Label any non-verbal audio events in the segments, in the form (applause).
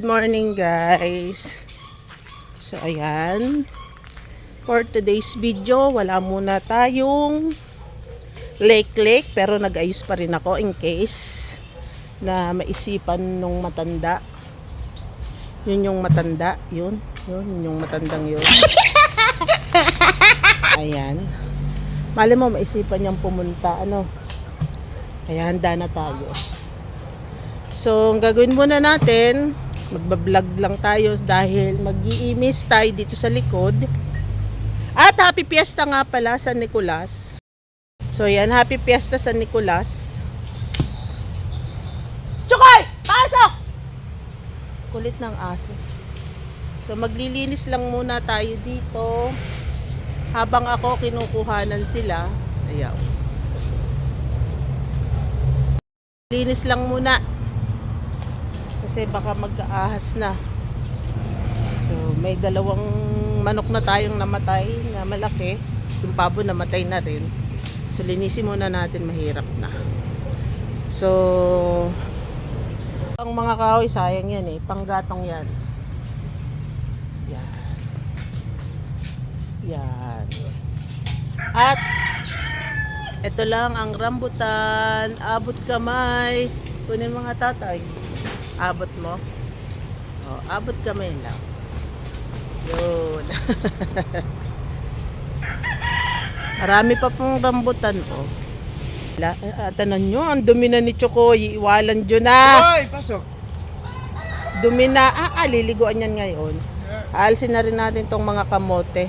Good morning guys. So, ayan. For today's video, wala muna tayong lake-lake pero nag-ayos pa rin ako in case na maisipan nung matanda. Yun yung matanda, yun. Yun, yun yung matandang yun. Ayan. Mali mo, maisipan niyang pumunta, ano. Kaya handa na tayo. So, ang gagawin muna natin, magbablog lang tayo dahil mag-iimis tayo dito sa likod. At happy fiesta nga pala sa Nicolas. So, yan, happy fiesta sa Nicolas. Chokoy! Pasok! Kulit ng aso. So, maglilinis lang muna tayo dito. Habang ako kinukuhanan sila. Ayaw. Linis lang muna. Kasi baka mag-aahas na. So, may dalawang manok na tayong namatay na malaki. Yung pabo namatay na rin. So, linisin muna natin. Mahirap na. So, ang mga kahoy, sayang yan eh. Panggatong yan. Yan. Yan. At, ito lang ang rambutan. Abot kamay. Kunin mga tatay. Abot mo. Oh, abot kamay lang. Yun. (laughs) Marami pa pong rambutan, oh. La, tanan nyo, ang dumi na ni Choco. Iiwalan dyan na. Hoy, pasok. Dumi na. Ah, ah, liliguan yan ngayon. Aalisin na rin natin tong mga kamote.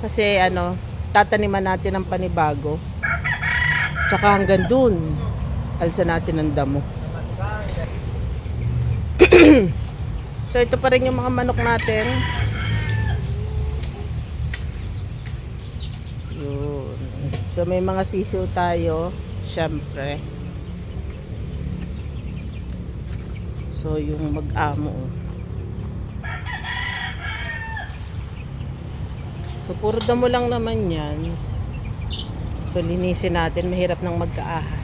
Kasi ano, tataniman natin ng panibago. Tsaka hanggang dun, alisan natin ang damo. So ito pa rin yung mga manok natin. Yun. So may mga sisiw tayo, syempre. So yung mag-amo. So puro damo lang naman yan. So linisin natin, mahirap nang magkaahas.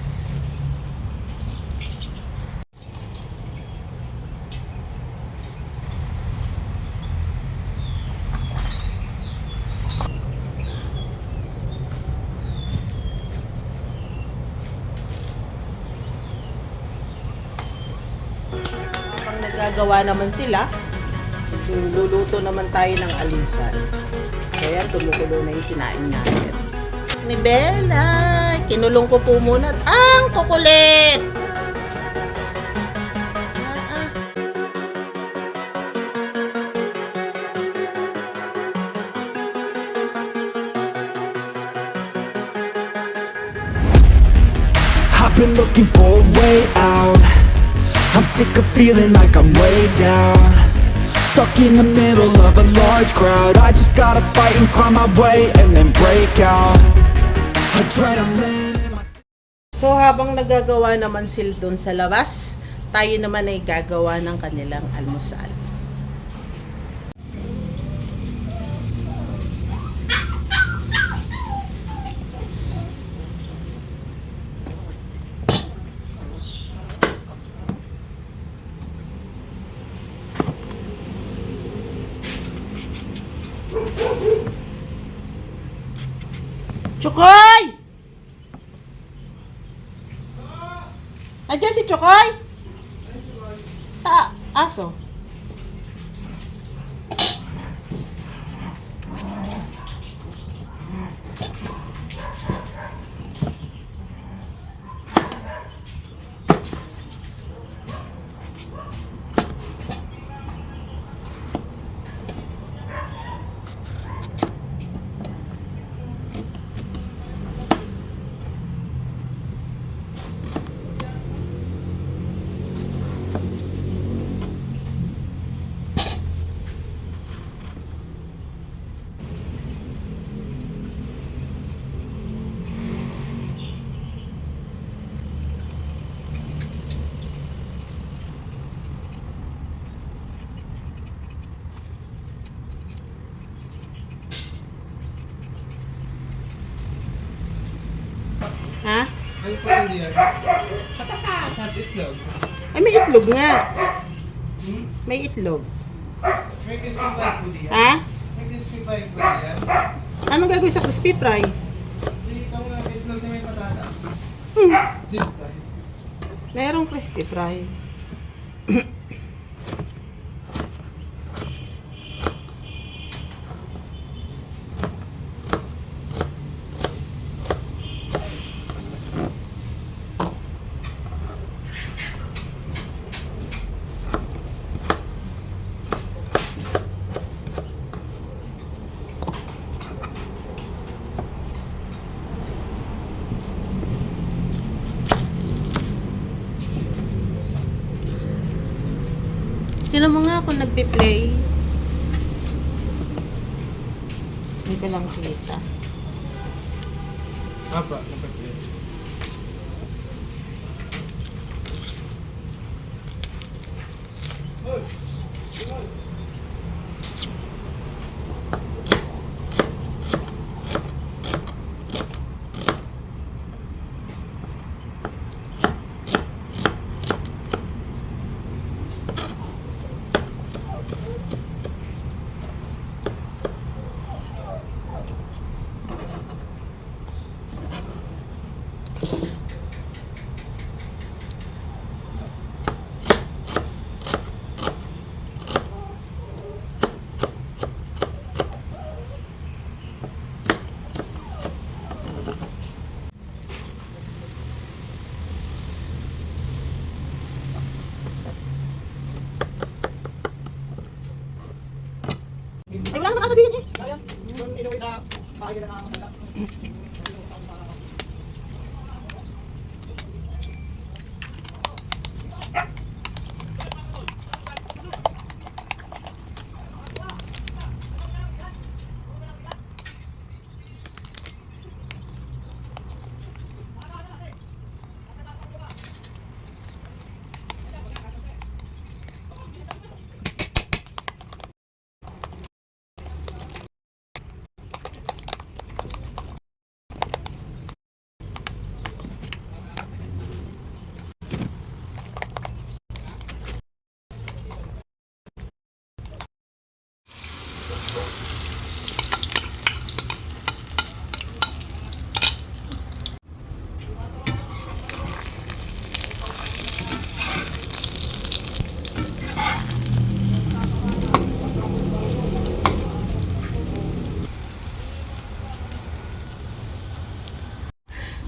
Nagagawa naman sila, luluto naman tayo ng alusan. So yan, tumukulo na yung sinain natin. Ni Bella, kinulong ko po muna. Ang kukulit! I've been looking for a way out sick of feeling like I'm way down. Stuck in the middle of a large crowd. I just gotta fight and climb my way and then break out. Adrenaline So habang nagagawa naman sila doon sa labas, tayo naman ay gagawa ng kanilang almusal. Chukoy! Andiyan si Chokoy? Ta, aso. Ha? Hindi yan. Patatas at itlog. Ay, may itlog nga. May itlog. May crispy fry po diyan. Ha? May crispy fry po diyan. Anong gagawin sa crispy fry? Dito nga itlog na may patatas. Hmm. Fry. Merong crispy fry. (clears throat) Kung nagpe-play. Hindi ko lang kita. Apa,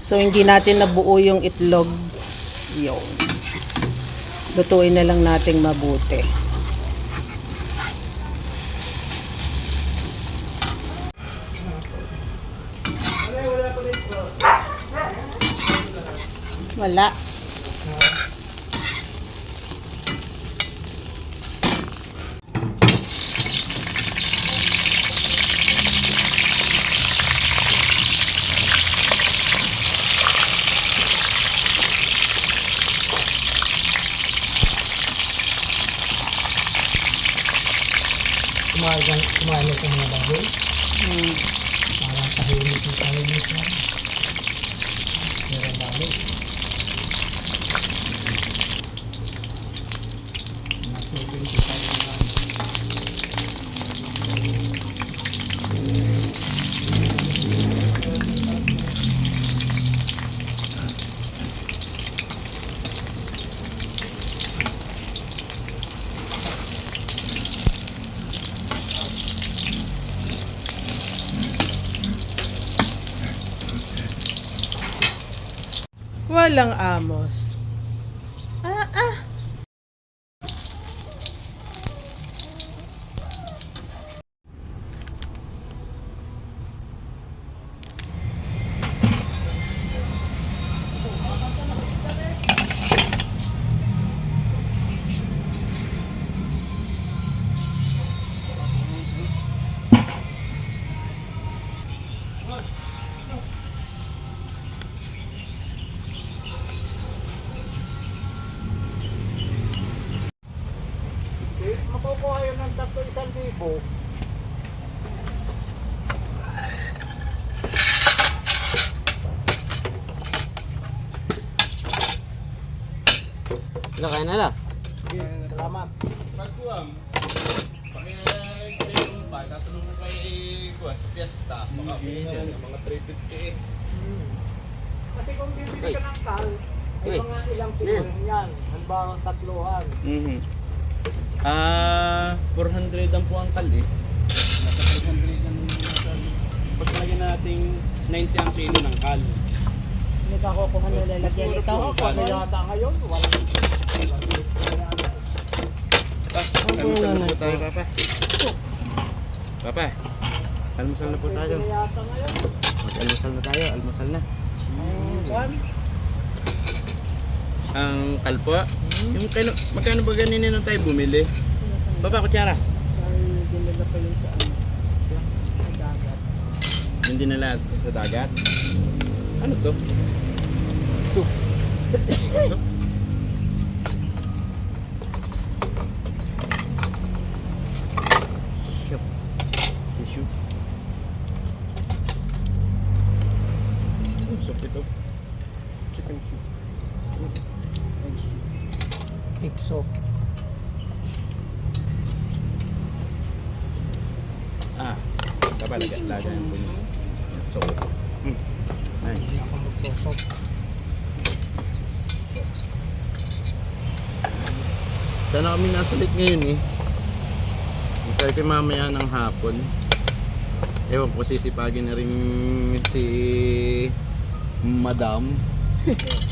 So, hindi natin nabuo yung itlog. Yung. Lutuin na lang nating mabuti. Wala. Walang amos. Na lang. Salamat. Pagkuwam, pakiyayong pa, tatanong ko kay Kuwa sa piyesta, may dyan, mga 358. Hmm. Kasi kung bibili ka ng kal, ay Hey. mga ilang figurin yan. Halimbawa, tatluhan. Mhm. Ah, 400 ang po ang kali. Nasa 400 ang pag lagyan nating 90 ang kilo ng kal. Hindi ka kukuha na lalagyan ito. Ano yata ngayon? Walang... Almusal na po tayo, Papa. Papa, almusal na po tayo. Mag-almusal na tayo, almusal na. Ang kalpo, yung kano, magkano ba ganinin nung tayo bumili? Papa, kutsara. Dinala pa yun sa dagat. Yung dinala sa dagat. Ano to? Ito? Soup. Ah, kapag lagyan po niyo. So, hmm. Ay. Hindi ako magsosop. Sana kami nasulit ngayon eh. Masaya mamaya ng hapon. Ewan ko sisipagin na rin si Madam. (laughs)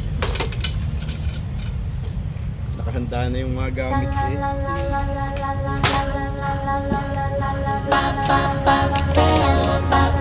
Nakahanda na yung mga gamit eh. Ang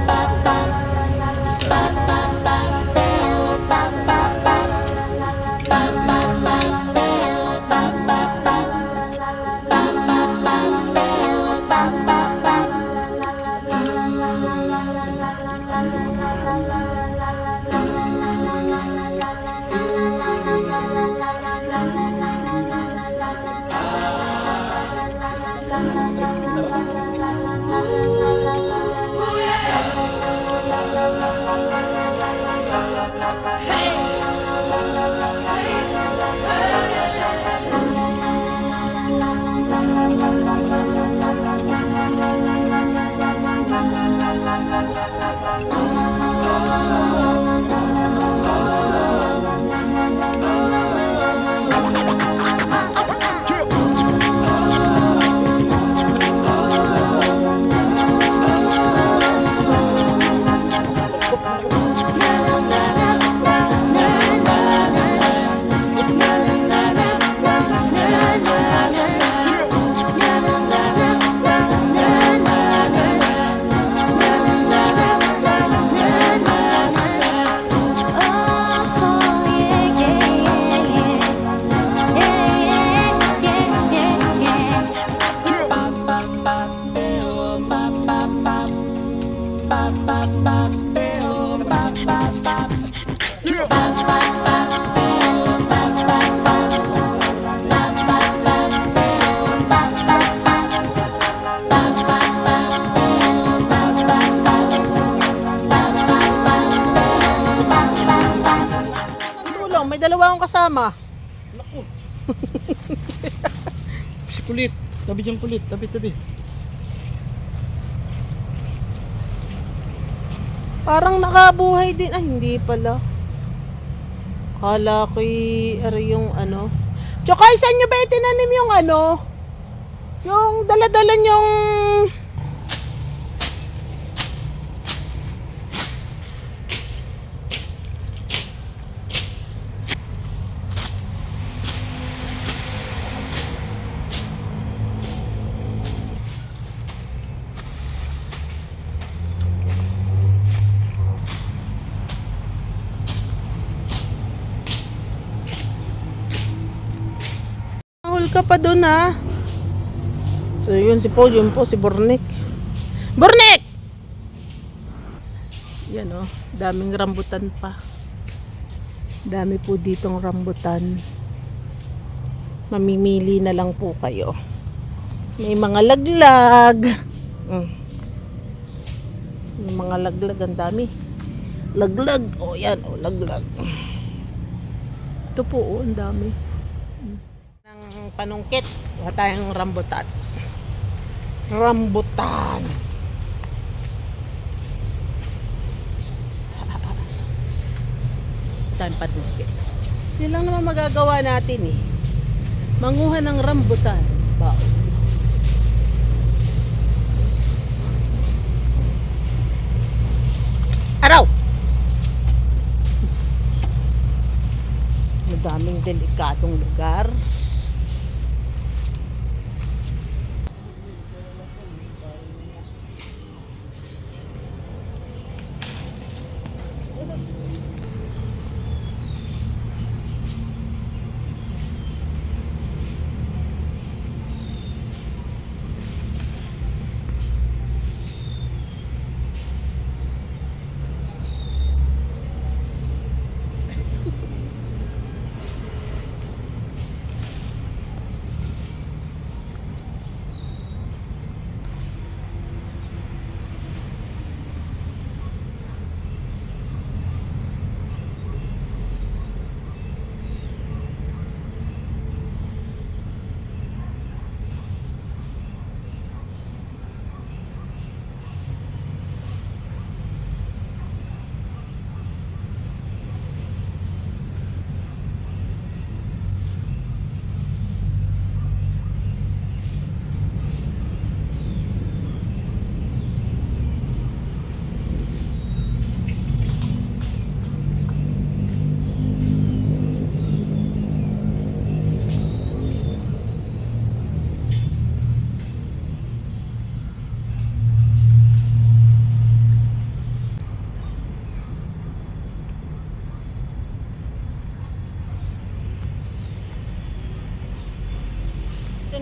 Tabi dyan kulit. Tabi, tabi. Parang nakabuhay din. Ay, hindi pala. Kala ari yung ano. Tsaka, saan nyo ba itinanim yung ano? Yung daladala yung... pa doon ha. So yun si Paul, yun po si Bornek. Bornek! Yan oh, daming rambutan pa. Dami po ditong rambutan. Mamimili na lang po kayo. May mga laglag. Mm. May mga laglag, ang dami. Laglag. Oh, yan. Oh, laglag. Ito po, oh, ang dami. Panungkit. Kuha tayong rambutan. Rambutan. Tayong panungkit. Yun lang naman magagawa natin eh. Manguha ng rambutan. Bao. Araw! Madaming delikatong lugar.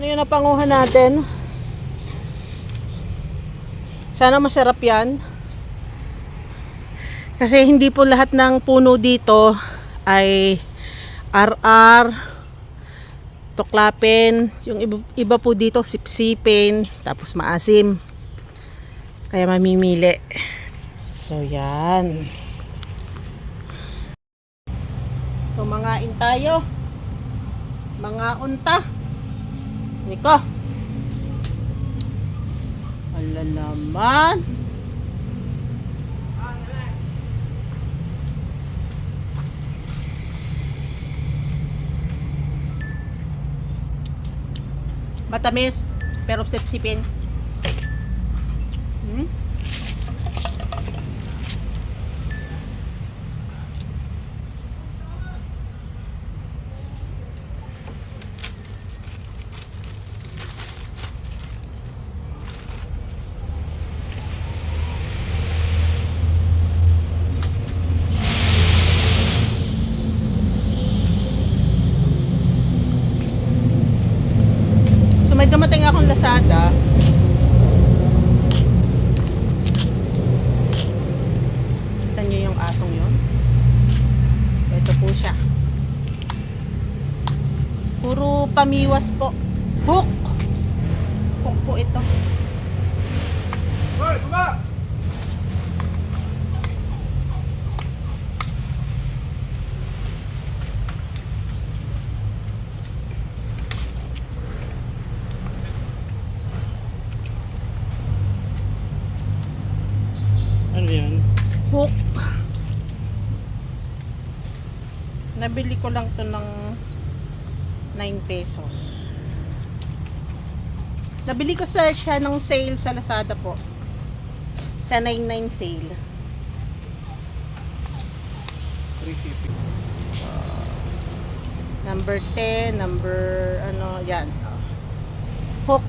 Ito na yung napanguhan natin. Sana masarap yan. Kasi hindi po lahat ng puno dito ay RR, tuklapin, yung iba, po dito sipsipin, tapos maasim. Kaya mamimili. So yan. So mga tayo. Mga unta. Niko. Ala naman. Matamis, pero sipsipin. Hmm? Lazada. Kita nyo yung asong yun? Ito po siya. Puro pamiwas po. Nabili ko lang to ng 9 pesos. Nabili ko sa siya ng sale sa Lazada po. Sa 99 sale. 350. Number 10, number ano, yan. Hook.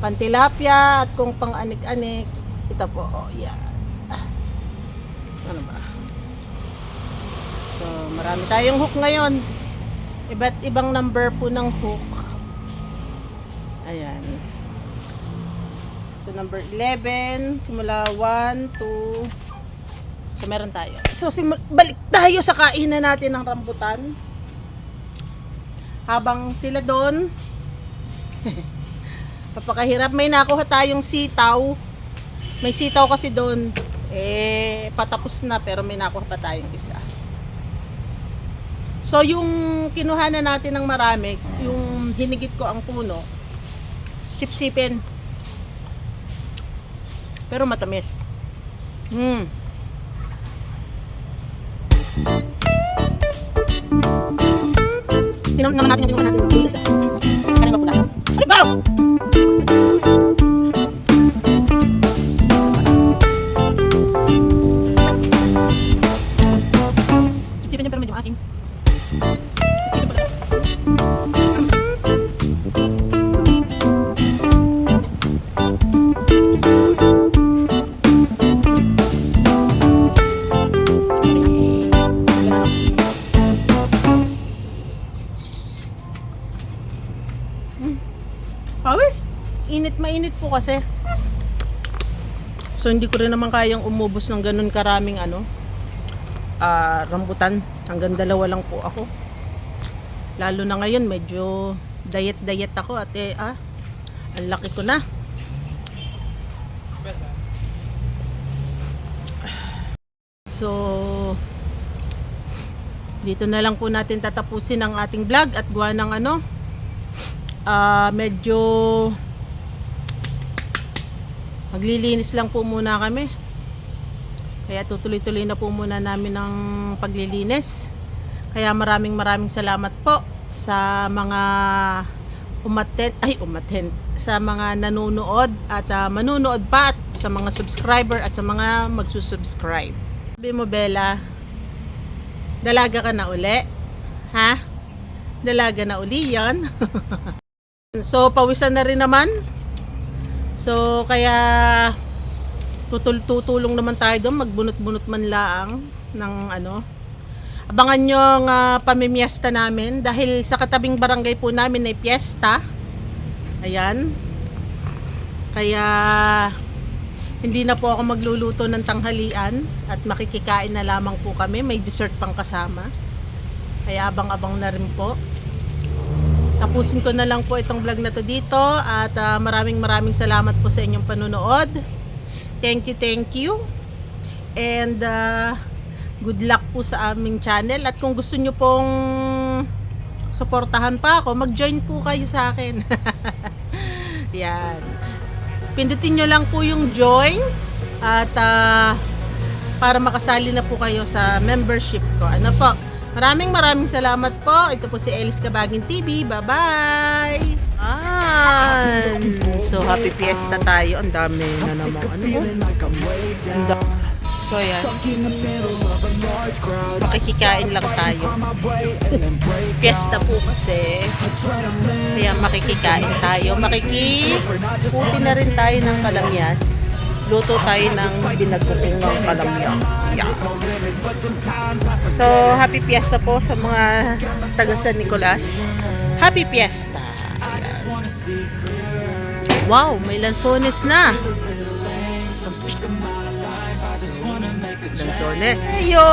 Pantilapia at kung pang anik-anik, ito po, oh, yan. So, marami tayong hook ngayon. Iba't ibang number po ng hook. Ayan. So, number 11, simula 1, 2, So, meron tayo. So, balik tayo sa kainan natin ng rambutan. Habang sila doon, (laughs) papakahirap. May nakuha tayong sitaw. May sitaw kasi doon. Eh, patapos na pero may nakuha pa tayong isa. So, yung kinuha na natin ng marami, yung hinigit ko ang puno, sipsipin. Pero matamis. Hmm. Tinan naman natin yung natin kasi. So hindi ko rin naman kayang umubos ng ganun karaming ano ah, rambutan. Hanggang dalawa lang po ako. Lalo na ngayon medyo diet-diet ako at eh ah ang laki ko na. So dito na lang po natin tatapusin ang ating vlog at gawa ng ano ah medyo maglilinis lang po muna kami. Kaya tutuloy-tuloy na po muna namin ng paglilinis. Kaya maraming maraming salamat po sa mga umaten ay umaten sa mga nanonood at ah, manunood pa at sa mga subscriber at sa mga magsusubscribe. Sabi mo Bella dalaga ka na uli? Ha? Dalaga na uli yan? (laughs) So, pawisan na rin naman. So, kaya tutul tutulong naman tayo doon, magbunot-bunot man laang ng ano. Abangan nyo ang ah, pamimiesta namin dahil sa katabing barangay po namin ay piyesta. Ayan. Kaya hindi na po ako magluluto ng tanghalian at makikikain na lamang po kami. May dessert pang kasama. Kaya abang-abang na rin po tapusin ko na lang po itong vlog na to dito at ah, maraming maraming salamat po sa inyong panunood. Thank you, thank you. And ah, good luck po sa aming channel at kung gusto nyo pong suportahan pa ako, mag-join po kayo sa akin. (laughs) Yan. Pindutin nyo lang po yung join at ah, para makasali na po kayo sa membership ko. Ano po? Maraming maraming salamat po. Ito po si Elis Kabagin TV. Bye-bye! Ah, so happy fiesta tayo. Ang dami na naman. Ano po? way down. So yan. Stuck in the middle of a large crowd. Makikikain lang tayo. Fiesta po kasi. Kaya makikikain tayo. Makikikuti na rin tayo ng kalamyas. Luto tayo ng binaguting ng kalamyas. Yeah. So, happy fiesta po sa mga taga San Nicolas. Happy fiesta. Ayan. Wow, may lansones na. Lansones. Mateo!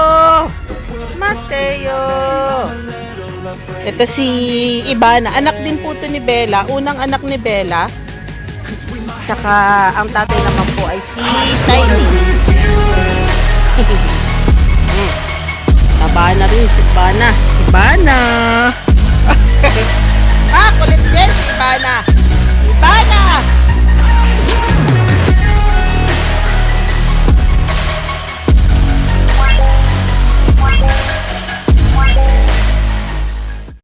Mateo! Ito si Ibana. Anak din po to ni Bella. Unang anak ni Bella. Tsaka ang tatay naman po ay si Tiny. (laughs) Tabahan na rin si Bana. Si Bana. (laughs) ah, kulit dyan si Bana. Si Bana.